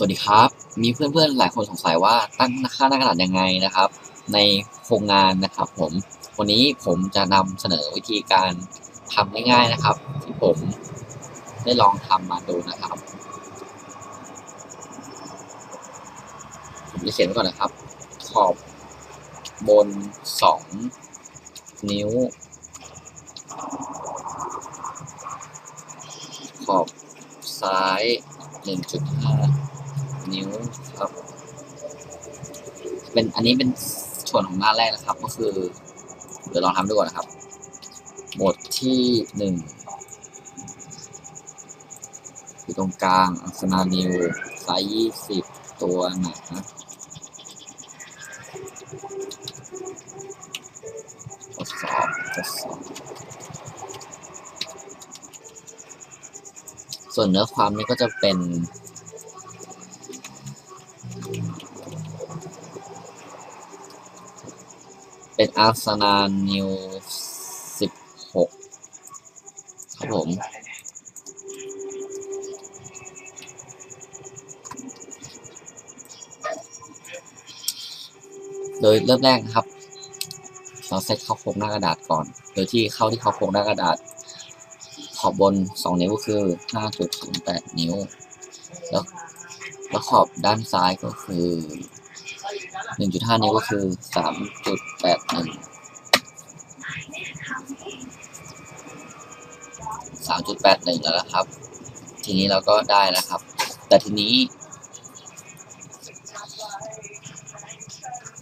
สวัสดีครับ มีเพื่อนๆหลายคนสงสัยว่าตั้งค่าหน้ากระดาษยังไงนะครับ ในโครงงานนะครับผมวันนี้ผมจะนำเสนอวิธีการทำง่ายๆนะครับ ที่ผมได้ลองทำมาดูนะครับผมจะเขียนก่อนนะครับ ขอบบนสองนิ้ว ขอบซ้าย 1.5 นิ้วครับ เป็นอันนี้เป็นส่วนของหน้าแรกนะครับ ก็คือ เดี๋ยวลองทำดูก่อนนะครับบทที่หนึ่งอยู่ตรงกลางอักษนานิวไซส์ยี่สิบตัวหนาทดสอบทดสอบส่วนเนื้อความนี้ก็จะเป็น เป็นอาร์ซนานิวสิบหกครับผม โดยเริ่มแรกนะครับ เราเซตเข้าโครงหน้ากระดาษก่อน โดยที่เข้าที่เข้าโครงหน้ากระดาษ ขอบบน 2 นิ้วก็คือ 5.08 นิ้ว แล้วแล้วขอบด้านซ้ายก็คือ 1.5นิ้วก็คือ3.81 3.81แปดหนึ่งสามจุดแปดหนึ่งแล้วนะครับ ทีนี้เราก็ได้นะครับ แต่ทีนี้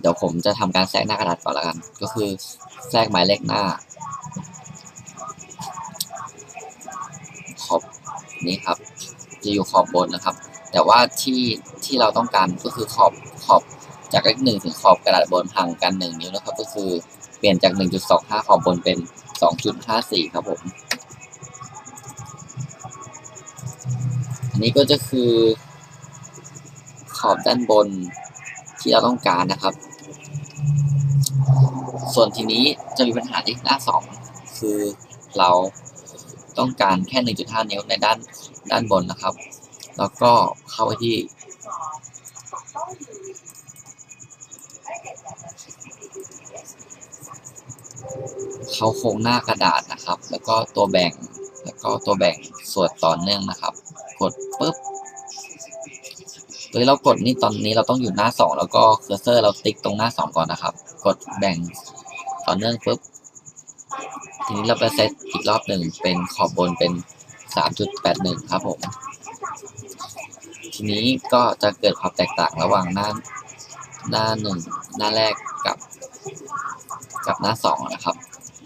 เดี๋ยวผมจะทำการแทรกหน้ากระดาษก่อนล้วกัน ก็คือแทรกหมายเลขหน้าขอบนี้ครับ จะอยู่ขอบบนนะครับ แต่ว่าที่ที่เราต้องการก็คือขอบขอบ จากเลขหนึ่งถึงขอบกระดาษบนห่างกันหนึ่งนิ้วนะครับ ก็คือเปลี่ยนจากหนึ่งจุดสองห้าขอบบนเป็นสองจุดห้าสี่ครับผม อันนี้ก็จะคือขอบด้านบนที่เราต้องการนะครับ ส่วนทีนี้จะมีปัญหาที่หน้าสองคือเราต้องการแค่ 1.5 นิ้วในด้านด้านบนนะครับ แล้วก็เข้าไปที่ เขาโครงหน้ากระดาษนะครับ แล้วก็ตัวแบ่ง แล้วก็ตัวแบ่งส่วนต่อเนื่องนะครับ กดปุ๊บโดยเรากดนี่ตอนนี้เราต้องอยู่หน้าสองแล้วก็เคอร์เซอร์เราติ๊กตรงหน้าสองก่อนนะครับ กดแบ่งต่อเนื่องปุ๊บ ทีนี้เราไปเซตอีกรอบหนึ่งเป็นขอบบนเป็น 3.81 ครับผม ทีนี้ก็จะเกิดความแตกต่างระหว่างหน้า หน้าหนึ่งหน้าแรกกับกับหน้าสองนะครับ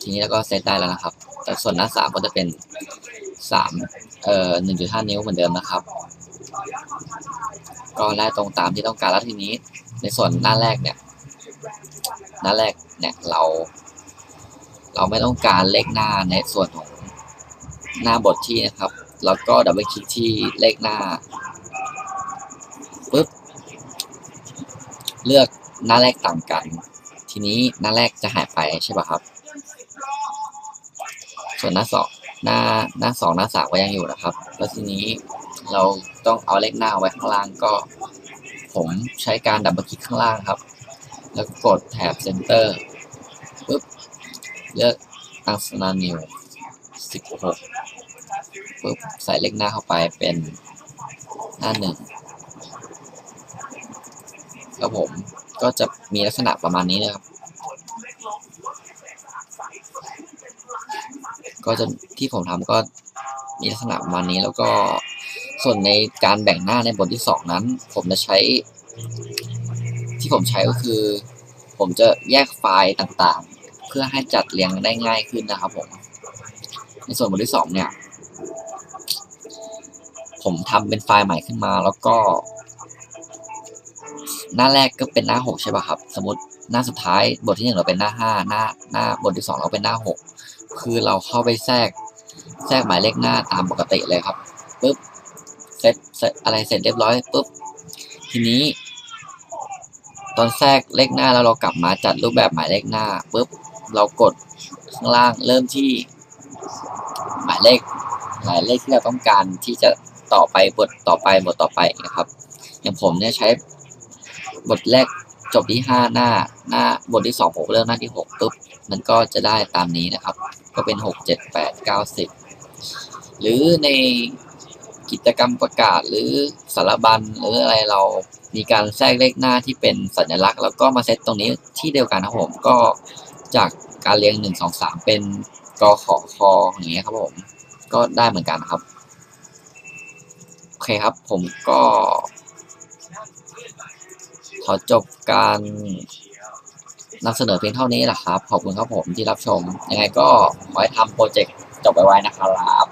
ทีนี้เราก็เซตได้แล้วนะครับ แต่ส่วนหน้าสามก็จะเป็นสามเอ่อ1.5นิ้วเหมือนเดิมนะครับ ก็ได้ตรงตามที่ต้องการแล้วทีนี้ ในส่วนหน้าแรกเนี่ย หน้าแรกเนี่ยเรา เราไม่ต้องการเลขหน้าในส่วนของหน้าบทที่นะครับ แล้วก็ดับเบิลคลิกที่เลขหน้าปุ๊บ เลือกหน้าแรกต่างกัน ทีนี้หน้าแรกจะหายไปใช่ป่ะครับ ส่วนหน้าสองหน้าหน้าสองหน้าสามก็ยังอยู่นะครับ แล้วทีนี้เราต้องเอาเลขหน้าไว้ข้างล่างก็ ผมใช้การดับเบิลคลิกข้างล่างครับ แล้วกดแถบเซนเตอร์ปุ๊บเลือกอังสนานิวสิบหกปุ๊บใส่เลขหน้าเข้าไปเป็นหน้าหนึ่ง แล้วผมก็จะมีลักษณะประมาณนี้นะครับ ก็จะที่ผมทำก็มีลักษณะประมาณนี้แล้วก็ส่วนในการแบ่งหน้าในบทที่สองนั้น ผมจะใช้ ที่ผมใช้ก็คือ ผมจะแยกไฟล์ต่างๆ เพื่อให้จัดเรียงได้ง่ายขึ้นนะครับผมในส่วนบทที่สองเนี่ย ผมทำเป็นไฟล์ใหม่ขึ้นมาแล้วก็ หน้าแรกก็เป็นหน้าหกใช่ป่ะครับ สมมติหน้าสุดท้ายบทที่หนึ่งเราเป็นหน้าห้าหน้าหน้าบทที่สองเราเป็นหน้าหกคือเราเข้าไปแทรกแทรกหมายเลขหน้าตามปกติเลยครับปุ๊บเซตเซตอะไรเสร็จเรียบร้อยปุ๊บทีนี้ ตอนแทรกเลขหน้าแล้วเรากลับมาจัดรูปแบบหมายเลขหน้าปุ๊บเรากดข้างล่างเริ่มที่ หมายเลขหมายเลขที่เราต้องการที่จะต่อไปบทต่อไปบทต่อไปนะครับ อย่างผมเนี่ยใช้ บทแรกจบที่ห้าหน้า หน้าบทที่สองผมเริ่มหน้าที่หกปุ๊บมันก็จะได้ตามนี้นะครับ ก็เป็นหกเจ็ดแปดเก้าสิบหรือในกิจกรรมประกาศหรือสารบัญหรืออะไรเรามีการแทรกเลขหน้าที่เป็นสัญลักษณ์ แล้วก็มาเซตตรงนี้ที่เดียวกันครับผมก็จากการเรียงหนึ่งสองสามเป็นกขอคออย่างเงี้ยครับผมก็ได้เหมือนกันครับ โอเคครับผมก็ ขอจบการนำเสนอเพียงเท่านี้แหละครับ ขอบคุณครับผมที่รับชม ยังไงก็ขอให้ทำโปรเจกต์จบไวๆนะครับ